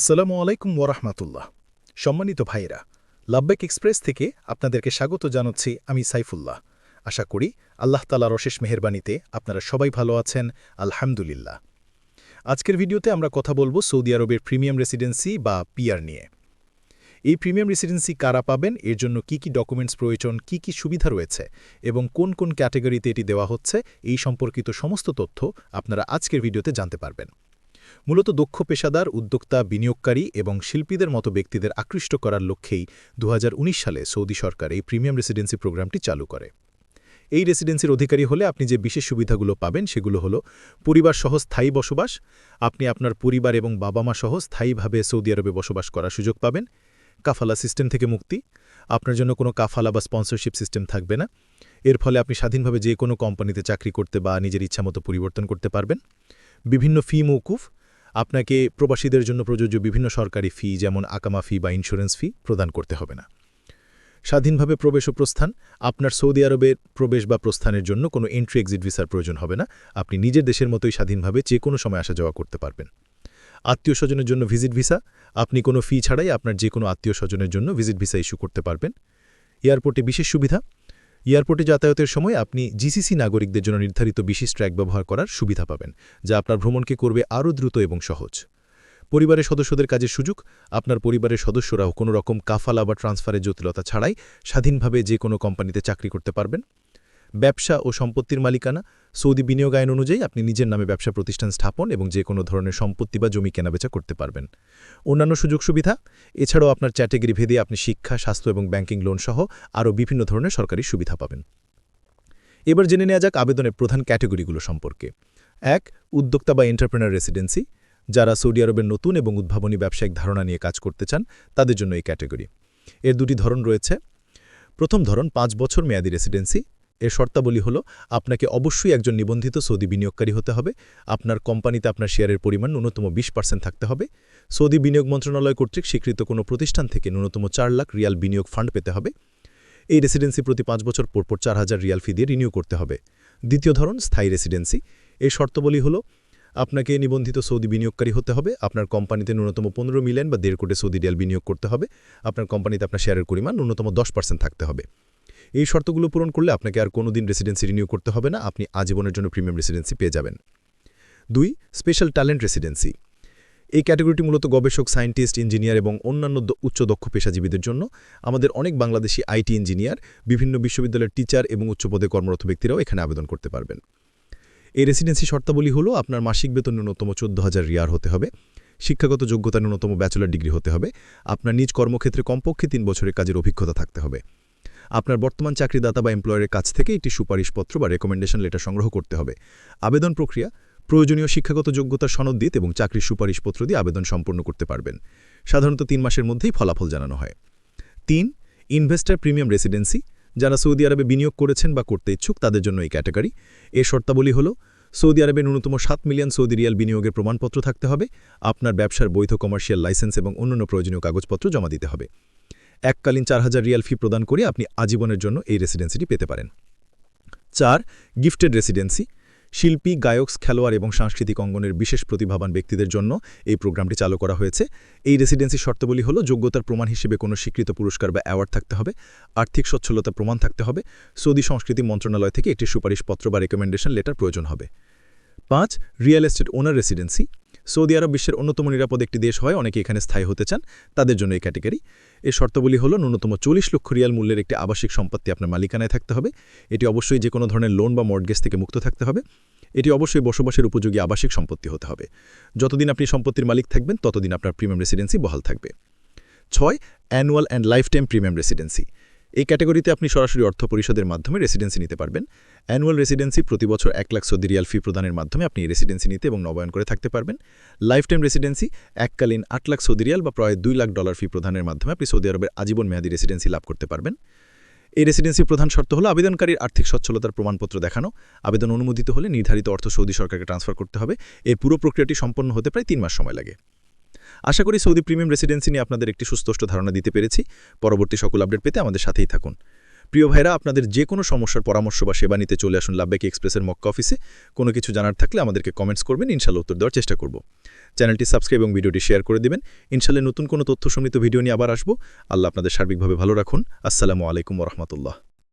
আসসালামু আলাইকুম ওরহমাতুল্লাহ সম্মানিত ভাইরা লাব্বেক এক্সপ্রেস থেকে আপনাদেরকে স্বাগত জানাচ্ছি আমি সাইফুল্লাহ। আশা করি আল্লাহ তালার অশেষ মেহরবানিতে আপনারা সবাই ভালো আছেন, আলহামদুলিল্লাহ। আজকের ভিডিওতে আমরা কথা বলব সৌদি আরবের প্রিমিয়াম রেসিডেন্সি বা পিআর নিয়ে। এই প্রিমিয়াম রেসিডেন্সি কারা পাবেন, এর জন্য কি কি ডকুমেন্টস প্রয়োজন, কি কি সুবিধা রয়েছে এবং কোন কোন ক্যাটাগরিতে এটি দেওয়া হচ্ছে, এই সম্পর্কিত সমস্ত তথ্য আপনারা আজকের ভিডিওতে জানতে পারবেন। মূলত দক্ষ পেশাদার, উদ্যোক্তা, বিনিয়োগকারী এবং শিল্পীদের মতো ব্যক্তিদের আকৃষ্ট করার লক্ষ্যেই দু হাজার উনিশ সালে সৌদি সরকার এই প্রিমিয়াম রেসিডেন্সি প্রোগ্রামটি চালু করে। এই রেসিডেন্সির অধিকারী হলে আপনি যে বিশেষ সুবিধাগুলো পাবেন সেগুলো হলো পরিবার সহ স্থায়ী বসবাস, আপনি আপনার পরিবার এবং বাবা মা সহ স্থায়ীভাবে সৌদি আরবে বসবাস করার সুযোগ পাবেন, কাফালা সিস্টেম থেকে মুক্তি, আপনার জন্য কোনো কাফালা বা স্পন্সরশিপ সিস্টেম থাকবে না, এর ফলে আপনি স্বাধীনভাবে যে কোনো কোম্পানিতে চাকরি করতে বা নিজের ইচ্ছামতো পরিবর্তন করতে পারবেন, বিভিন্ন ফি মৌকুফ আপনাকে প্রবাসীদের জন্য প্রযোজ্য বিভিন্ন সরকারি ফি, যেমন আকামা ফি বা ইন্স্যুরেন্স ফি প্রদান করতে হবে না। স্বাধীনভাবে প্রবেশ ও প্রস্থান, আপনার সৌদি আরবের প্রবেশ বা প্রস্থানের জন্য কোনো এন্ট্রি এক্সিট ভিসার প্রয়োজন হবে না। আপনি নিজের দেশের মতোই স্বাধীনভাবে যে কোনো সময় আসা যাওয়া করতে পারবেন। আত্মীয় স্বজনের জন্য ভিজিট ভিসা আপনি কোনো ফি ছাড়াই আপনার যে কোনো আত্মীয় স্বজনের জন্য ভিজিট ভিসা ইস্যু করতে পারবেন। এয়ারপোর্টে বিশেষ সুবিধা এয়ারপোর্টে যাতায়াতের সময় আপনি জিসিসি নাগরিকদের জন্য নির্ধারিত বিশেষ ট্র্যাক ব্যবহার করার সুবিধা পাবেন, যা আপনার ভ্রমণকে করবে আরও দ্রুত এবং সহজ। পরিবারের সদস্যদের কাজের সুযোগ, আপনার পরিবারের সদস্যরাও কোনো রকম কাফালা বা ট্রান্সফারের জটিলতা ছাড়াই স্বাধীনভাবে যে কোনো কোম্পানিতে চাকরি করতে পারবেন। ব্যবসা ও সম্পত্তির মালিকানা, সৌদি বিনিয়োগ আইন অনুযায়ী আপনি নিজের নামে ব্যবসা প্রতিষ্ঠান স্থাপন এবং যে কোনো ধরনের সম্পত্তি বা জমি কেনাবেচা করতে পারবেন। অন্যান্য সুযোগ সুবিধা, এছাড়াও আপনার ক্যাটেগরি ভেদে আপনি শিক্ষা, স্বাস্থ্য এবং ব্যাংকিং লোন সহ আরও বিভিন্ন ধরনের সরকারি সুবিধা পাবেন। এবার জেনে নেওয়া যাক আবেদনের প্রধান ক্যাটেগরিগুলো সম্পর্কে। এক, উদ্যোক্তা বা এন্টারপ্রেনার রেসিডেন্সি। যারা সৌদি আরবের নতুন এবং উদ্ভাবনী ব্যবসায়িক ধারণা নিয়ে কাজ করতে চান, তাদের জন্য এই ক্যাটেগরি। এর দুটি ধরন রয়েছে। প্রথম ধরন, পাঁচ বছর মেয়াদী রেসিডেন্সি। এর শর্তাবলী হল, আপনাকে অবশ্যই একজন নিবন্ধিত সৌদি বিনিয়োগকারী হতে হবে। আপনার কোম্পানিতে আপনার শেয়ারের পরিমাণ ন্যূনতম বিশ পার্সেন্ট থাকতে হবে। সৌদি বিনিয়োগ মন্ত্রণালয় কর্তৃক স্বীকৃত কোনো প্রতিষ্ঠান থেকে ন্যূনতম চার লাখ রিয়াল বিনিয়োগ ফান্ড পেতে হবে। এই রেসিডেন্সি প্রতি পাঁচ বছর পরপর চার হাজার রিয়াল ফি দিয়ে রিনিউ করতে হবে। দ্বিতীয় ধরন, স্থায়ী রেসিডেন্সি। এই শর্তাবলী হল, আপনাকে নিবন্ধিত সৌদি বিনিয়োগকারী হতে হবে। আপনার কোম্পানিতে ন্যূনতম পনেরো মিলিয়ন বা দেড় কোটি সৌদি রিয়াল বিনিয়োগ করতে হবে। আপনার কোম্পানিতে আপনার শেয়ারের পরিমাণ ন্যূনতম দশ পার্সেন্ট থাকতে হবে। এই শর্তগুলো পূরণ করলে আপনাকে আর কোনো দিন রেসিডেন্সি রিনিউ করতে হবে না, আপনি আজীবনের জন্য প্রিমিয়াম রেসিডেন্সি পেয়ে যাবেন। দুই স্পেশাল ট্যালেন্ট রেসিডেন্সি এই ক্যাটাগরিটি মূলত গবেষক সায়েন্টিস্ট ইঞ্জিনিয়ার এবং অন্যান্য উচ্চ দক্ষ পেশাজীবীদের জন্য। আমাদের অনেক বাংলাদেশি আইটি ইঞ্জিনিয়ার বিভিন্ন বিশ্ববিদ্যালয়ের টিচার এবং উচ্চপদে কর্মরত ব্যক্তিরাও এখানে আবেদন করতে পারবেন। এই রেসিডেন্সি শর্তাবলী হলো আপনার মাসিক বেতন ন্যূনতম চোদ্দ হাজার রিয়ার হতে হবে, শিক্ষাগত যোগ্যতা ন্যূনতম ব্যাচেলার ডিগ্রি হতে হবে, আপনার নিজ কর্মক্ষেত্রে কমপক্ষে তিন বছরের কাজের অভিজ্ঞতা থাকতে হবে। আপনার বর্তমান চাকরিদাতা বা এমপ্লয়ারের কাছ থেকে একটি সুপারিশপত্র বা রেকমেন্ডেশন লেটার সংগ্রহ করতে হবে। আবেদন প্রক্রিয়া, প্রয়োজনীয় শিক্ষাগত যোগ্যতার সনদ দিতে এবং চাকরির সুপারিশপত্র দিয়ে আবেদন সম্পন্ন করতে পারবেন। সাধারণত তিন মাসের মধ্যেই ফলাফল জানানো হয়। তিন ইনভেস্টার প্রিমিয়াম রেসিডেন্সি যারা সৌদি আরবে বিনিয়োগ করেছেন বা করতে ইচ্ছুক, তাদের জন্য এই ক্যাটাগরি এর শর্তাবলী হল, সৌদি আরবে ন্যূনতম সাত মিলিয়ন সৌদি রিয়াল বিনিয়োগের প্রমাণপত্র থাকতে হবে, আপনার ব্যবসার বৈধ কমার্শিয়াল লাইসেন্স এবং অন্যান্য প্রয়োজনীয় কাগজপত্র জমা দিতে হবে। এককালীন চার হাজার রিয়াল ফি প্রদান করে আপনি আজীবনের জন্য এই রেসিডেন্সিটি পেতে পারেন। চার গিফটেড রেসিডেন্সি শিল্পী, গায়ক, খেলোয়াড় এবং সাংস্কৃতিক অঙ্গনের বিশেষ প্রতিভাবান ব্যক্তিদের জন্য এই প্রোগ্রামটি চালু করা হয়েছে। এই রেসিডেন্সি শর্তাবলী হল যোগ্যতার প্রমাণ হিসেবে কোনো স্বীকৃত পুরস্কার বা অ্যাওয়ার্ড থাকতে হবে, আর্থিক সচ্ছলতার প্রমাণ থাকতে হবে, সৌদি সংস্কৃতি মন্ত্রণালয় থেকে একটি সুপারিশপত্র বা রেকমেন্ডেশন লেটার প্রয়োজন হবে। পাঁচ real estate owner residency Saudi আরব বিশ্বের অন্যতম নিরাপদ একটি দেশ হয়, অনেকে এখানে স্থায়ী হতে চান, তাদের জন্য এই ক্যাটেগরি। এই শর্তাবলী হল ন্যূনতম চল্লিশ লক্ষ রিয়াল মূল্যের একটি আবাসিক সম্পত্তি আপনার মালিকানায় থাকতে হবে। এটি অবশ্যই যে কোনো ধরনের লোন বা মর্টগেজ থেকে মুক্ত থাকতে হবে। এটি অবশ্যই বসবাসের উপযোগী আবাসিক সম্পত্তি হতে হবে। যতদিন আপনি সম্পত্তির মালিক থাকবেন, ততদিন আপনার প্রিমিয়াম রেসিডেন্সি বহাল থাকবে। ছয়, annual and lifetime premium residency. এই ক্যাটাগরিতে আপনি সরাসরি অর্থ পরিষদের মাধ্যমে রেসিডেন্সি নিতে পারবেন। অ্যানুয়াল রেসিডেন্সি প্রতি বছর এক লাখ সৌদি রিয়াল ফি প্রদানের মাধ্যমে আপনি রেসিডেন্সি নিতে এবং নবায়ন করে থাকতে পারবেন। লাইফ টাইম রেসিডেন্সি এককালীন আট লাখ সৌদি রিয়াল বা প্রায় দুই লাখ ডলার ফি প্রদানের মাধ্যমে আপনি সৌদি আরবের আজীবন মেয়াদী রেসিডেন্সি লাভ করতে পারবেন। এই রেসিডেন্সির প্রধান শর্ত হল আবেদনকারীর আর্থিক সচ্ছলতার প্রমাণপত্র দেখানো। আবেদন অনুমোদিত হলে নির্ধারিত অর্থ সৌদি সরকারকে ট্রান্সফার করতে হবে। এর পুরো প্রক্রিয়াটি সম্পন্ন হতে প্রায় তিন মাস সময় লাগে। আশা করি সৌদি প্রিমিয়াম রেসিডেন্সি নিয়ে আপনাদের একটি সুস্পষ্ট ধারণা দিতে পেরেছি। পরবর্তী সকল আপডেট পেতে আমাদের সাথেই থাকুন। প্রিয় ভাইরা আপনাদের যে কোনো সমস্যার পরামর্শ বা সেবা নিতে চলে আসুন লাভবেক এক্সপ্রেসের মক্কা অফিসে। কোনো কিছু জানার থাকলে আমাদেরকে কমেন্টস করবেন, ইনশাল্লাহ উত্তর দেওয়ার চেষ্টা করব। চ্যানেলটি সাবস্ক্রাইব এবং ভিডিওটি শেয়ার করে দেবেন। ইনশাল্লাহ নতুন কোনো তথ্য সমৃদ্ধ ভিডিও নিয়ে আবার আসব। আল্লাহ আপনাদের সার্বিকভাবে ভালো রাখুন। আসসালামু আলাইকুম রহমতুল্লাহ।